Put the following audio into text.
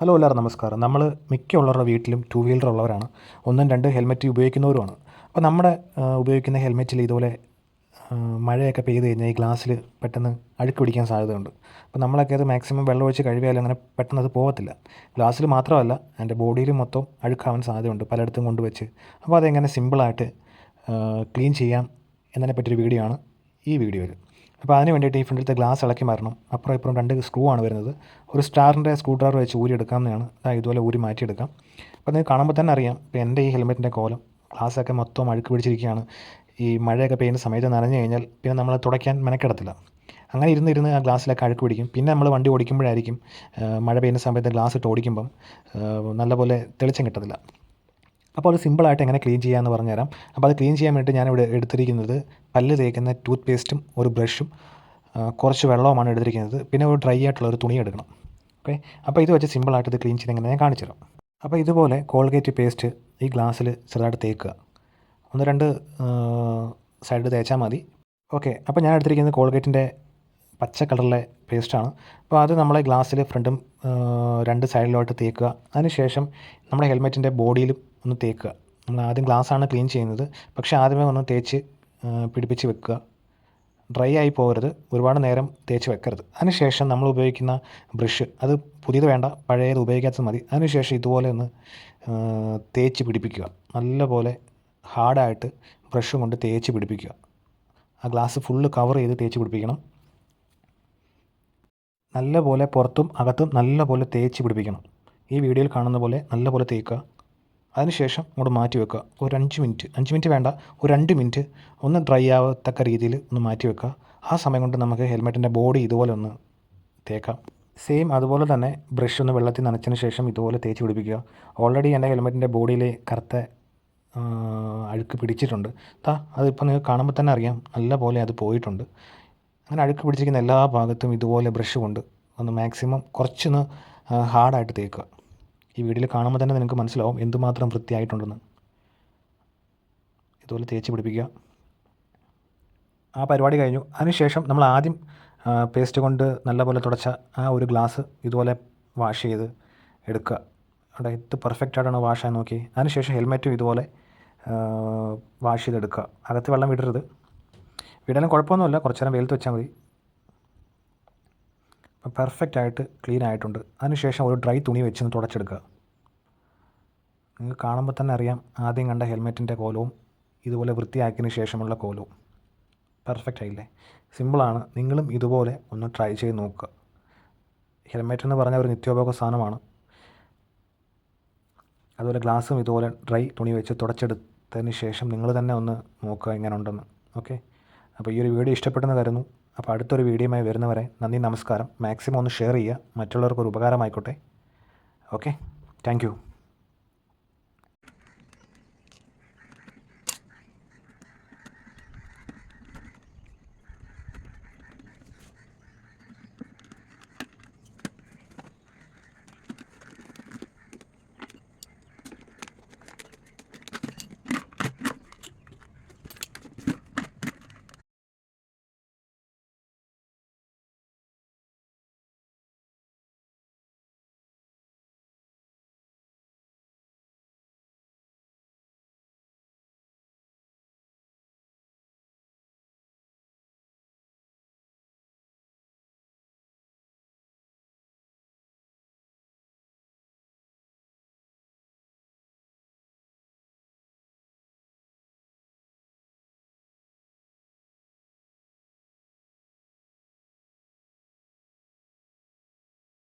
Hello എല്ലാവരും നമസ്കാരം. നമ്മൾ മിക്ക ഉള്ളവരുടെ വീട്ടിലും ടു വീലർ ഉള്ളവരാണ്. ഒന്നും രണ്ട് ഹെൽമെറ്റ് ഉപയോഗിക്കുന്നവരുമാണ്. അപ്പോൾ നമ്മുടെ ഉപയോഗിക്കുന്ന ഹെൽമെറ്റിൽ ഇതുപോലെ മഴയൊക്കെ പെയ്ത് കഴിഞ്ഞാൽ ഈ ഗ്ലാസ്സിൽ പെട്ടെന്ന് അഴുക്ക് പിടിക്കാൻ സാധ്യതയുണ്ട്. അപ്പോൾ നമ്മളൊക്കെ അത് മാക്സിമം വെള്ളം ഒഴിച്ച് കഴുകിയാലും അങ്ങനെ പെട്ടെന്ന് അത് പോകത്തില്ല. ഗ്ലാസ്സിൽ മാത്രമല്ല എന്റെ ബോഡിയിൽ മൊത്തം അഴുക്കാവാൻ സാധ്യതയുണ്ട് പലയിടത്തും കൊണ്ടുവച്ച്. അപ്പോൾ അതെങ്ങനെ സിമ്പിളായിട്ട് ക്ലീൻ ചെയ്യാം എന്നതിനെ പറ്റിയൊരു വീഡിയോ ആണ് ഈ വീഡിയോയിൽ അപ്പോൾ അതിന് വേണ്ടിയിട്ട് ഈ ഫ്രണ്ടിലത്തെ ഗ്ലാസ് ഇളക്കി മാറണം. അപ്പുറം ഇപ്പുറം രണ്ട് സ്ക്രൂ ആണ് വരുന്നത്. ഒരു സ്റ്റാറിന്റെ സ്ക്രൂ ഡ്രൈവർ വെച്ച് ഊരി എടുക്കാവുന്നതാണ് ഇതുപോലെ ഊരി മാറ്റിയെടുക്കാം. അപ്പോൾ നിങ്ങൾക്ക് കാണുമ്പോൾ തന്നെ അറിയാം. ഇപ്പോൾ എന്റെ ഈ ഹെൽമെറ്റിന്റെ കോലം ഗ്ലാസ്സൊക്കെ മൊത്തം അഴുക്ക് പിടിച്ചിരിക്കുകയാണ്. ഈ മഴയൊക്കെ പെയ്യുന്ന സമയത്ത് നനഞ്ഞു കഴിഞ്ഞാൽ പിന്നെ നമ്മൾ തുടയ്ക്കാൻ മെനക്കെടത്തില്ല. അങ്ങനെ ഇരുന്ന് ഇരുന്ന് ആ ഗ്ലാസ്സിലൊക്കെ അഴുക്ക് പിടിക്കും. പിന്നെ നമ്മൾ വണ്ടി ഓടിക്കുമ്പോഴായിരിക്കും മഴ പെയ്യുന്ന സമയത്ത് ഗ്ലാസ് ഇട്ട് ഓടിക്കുമ്പം നല്ലപോലെ തെളിച്ചം കിട്ടത്തില്ല. അപ്പോൾ അത് സിമ്പിളായിട്ട് എങ്ങനെ ക്ലീൻ ചെയ്യാമെന്ന് പറഞ്ഞുതരാം. അപ്പോൾ അത് ക്ലീൻ ചെയ്യാൻ വേണ്ടി ഞാനിവിടെ എടുത്തിരിക്കുന്നത് പല്ല് തേക്കുന്ന ടൂത്ത് പേസ്റ്റും ഒരു ബ്രഷും കുറച്ച് വെള്ളവുമാണ് എടുത്തിരിക്കുന്നത്. പിന്നെ ഒരു ഡ്രൈ ആയിട്ടുള്ള ഒരു തുണി എടുക്കണം. ഓക്കെ? അപ്പോൾ ഇത് വെച്ച് സിമ്പിളായിട്ട് ഇത് ക്ലീൻ ചെയ്യുന്നത് ഞാൻ കാണിച്ചു തരാം. അപ്പോൾ ഇതുപോലെ കോൾഗേറ്റ് പേസ്റ്റ് ഈ ഗ്ലാസ്സിൽ ചെറുതായിട്ട് തേക്കുക. ഒന്ന് രണ്ട് സൈഡിൽ തേച്ചാൽ മതി. ഓക്കെ? അപ്പോൾ ഞാൻ എടുത്തിരിക്കുന്നത് കോൾഗേറ്റിന്റെ പച്ച കളറിലെ പേസ്റ്റാണ്. അപ്പോൾ അത് നമ്മളെ ഗ്ലാസ്സിൽ ഫ്രണ്ടും രണ്ട് സൈഡിലോട്ട് തേക്കുക. അതിനുശേഷം നമ്മുടെ ഹെൽമെറ്റിന്റെ ബോഡിയിലും ഒന്ന് തേക്കുക. നമ്മൾ ആദ്യം ഗ്ലാസ്സാണ് ക്ലീൻ ചെയ്യുന്നത്. പക്ഷേ ആദ്യമേ ഒന്ന് തേച്ച് പിടിപ്പിച്ച് വെക്കുക. ഡ്രൈ ആയി പോകരുത്. ഒരുപാട് നേരം തേച്ച് വെക്കരുത്. അതിനുശേഷം നമ്മൾ ഉപയോഗിക്കുന്ന ബ്രഷ് അത് പുതിയത് വേണ്ട പഴയത് ഉപയോഗിക്കാത്തത് മതി. അതിനുശേഷം ഇതുപോലെ ഒന്ന് തേച്ച് പിടിപ്പിക്കുക. നല്ലപോലെ ഹാർഡായിട്ട് ബ്രഷ് കൊണ്ട് തേച്ച് പിടിപ്പിക്കുക. ആ ഗ്ലാസ് ഫുള്ള് കവർ ചെയ്ത് തേച്ച് പിടിപ്പിക്കണം. നല്ലപോലെ പുറത്തും അകത്തും നല്ലപോലെ തേച്ച് പിടിപ്പിക്കണം. ഈ വീഡിയോയിൽ കാണുന്ന പോലെ നല്ലപോലെ തേക്കുക. അതിനുശേഷം അങ്ങോട്ട് മാറ്റി വെക്കുക. ഒരു അഞ്ച് മിനിറ്റ്. അഞ്ച് മിനിറ്റ് വേണ്ട. ഒരു രണ്ട് മിനിറ്റ് ഒന്ന് ഡ്രൈ ആവത്തക്ക രീതിയിൽ ഒന്ന് മാറ്റി വെക്കുക. ആ സമയം കൊണ്ട് നമുക്ക് ഹെൽമെറ്റിന്റെ ബോഡി ഇതുപോലെ ഒന്ന് തേക്കാം. സെയിം അതുപോലെ തന്നെ ബ്രഷ് ഒന്ന് വെള്ളത്തിൽ നനച്ചതിന് ശേഷം ഇതുപോലെ തേച്ച് പിടിപ്പിക്കുക. ഓൾറെഡി എന്റെ ഹെൽമെറ്റിന്റെ ബോഡിയിൽ കറുത്ത അഴുക്ക് പിടിച്ചിട്ടുണ്ട്. താ അതിപ്പോൾ നിങ്ങൾക്ക് കാണുമ്പോൾ തന്നെ അറിയാം. നല്ല പോലെ അത് പോയിട്ടുണ്ട്. അങ്ങനെ അഴുക്ക് പിടിച്ചിരിക്കുന്ന എല്ലാ ഭാഗത്തും ഇതുപോലെ ബ്രഷ് കൊണ്ട് ഒന്ന് മാക്സിമം കുറച്ചൊന്ന് ഹാർഡായിട്ട് തേക്കുക. ഈ വീഡിയോയിൽ കാണുമ്പോൾ തന്നെ നിങ്ങൾക്ക് മനസ്സിലാവും എന്തുമാത്രം വൃത്തിയായിട്ടുണ്ടെന്ന്. ഇതുപോലെ തേച്ച് പിടിപ്പിക്കുക. ആ പരിപാടി കഴിഞ്ഞു. അതിനുശേഷം നമ്മൾ ആദ്യം പേസ്റ്റ് കൊണ്ട് നല്ലപോലെ തുടച്ച ആ ഒരു ഗ്ലാസ് ഇതുപോലെ വാഷ് ചെയ്ത് എടുക്കുക. അവിടെ ഇത് പെർഫെക്റ്റ് ആയിട്ടാണ് വാഷ് ആയി നോക്കി അതിനുശേഷം ഹെൽമെറ്റും ഇതുപോലെ വാഷ് ചെയ്തെടുക്കുക. അകത്ത് വെള്ളം വിടരുത്. വിടാനും കുഴപ്പമൊന്നുമില്ല. കുറച്ച് നേരം വെയിലത്ത് വെച്ചാൽ മതി. അപ്പോൾ പെർഫെക്റ്റ് ആയിട്ട് ക്ലീൻ ആയിട്ടുണ്ട്. അതിനുശേഷം ഒരു ഡ്രൈ തുണി വെച്ച് തുടച്ചെടുക്കുക. നിങ്ങൾക്ക് കാണുമ്പോൾ തന്നെ അറിയാം ആദ്യം കണ്ട ഹെൽമെറ്റിന്റെ കോലവും ഇതുപോലെ വൃത്തിയാക്കിയതിന് ശേഷമുള്ള കോലവും. പെർഫെക്റ്റ് ആയില്ലേ? സിമ്പിളാണ് നിങ്ങളും ഇതുപോലെ ഒന്ന് ട്രൈ ചെയ്ത് നോക്കുക. ഹെൽമെറ്റ് എന്ന് പറഞ്ഞ ഒരു നിത്യോപയോഗ സാധനമാണ്. അതുപോലെ ഗ്ലാസ്സും ഇതുപോലെ ഡ്രൈ തുണി വെച്ച് തുടച്ചെടുത്തതിന് ശേഷം നിങ്ങൾ തന്നെ ഒന്ന് നോക്കുക എങ്ങനെ ഉണ്ടെന്ന് ഓക്കെ അപ്പോൾ ഈ ഒരു വീഡിയോ ഇഷ്ടപ്പെടുന്നതായിരുന്നു അപ്പോൾ അടുത്തൊരു വീഡിയോയുമായി വരുന്നവരെ നന്ദി നമസ്കാരം. മാക്സിമം ഒന്ന് ഷെയർ ചെയ്യുക. മറ്റുള്ളവർക്ക് ഒരു ഉപകാരമായിക്കോട്ടെ. ഓക്കെ. താങ്ക്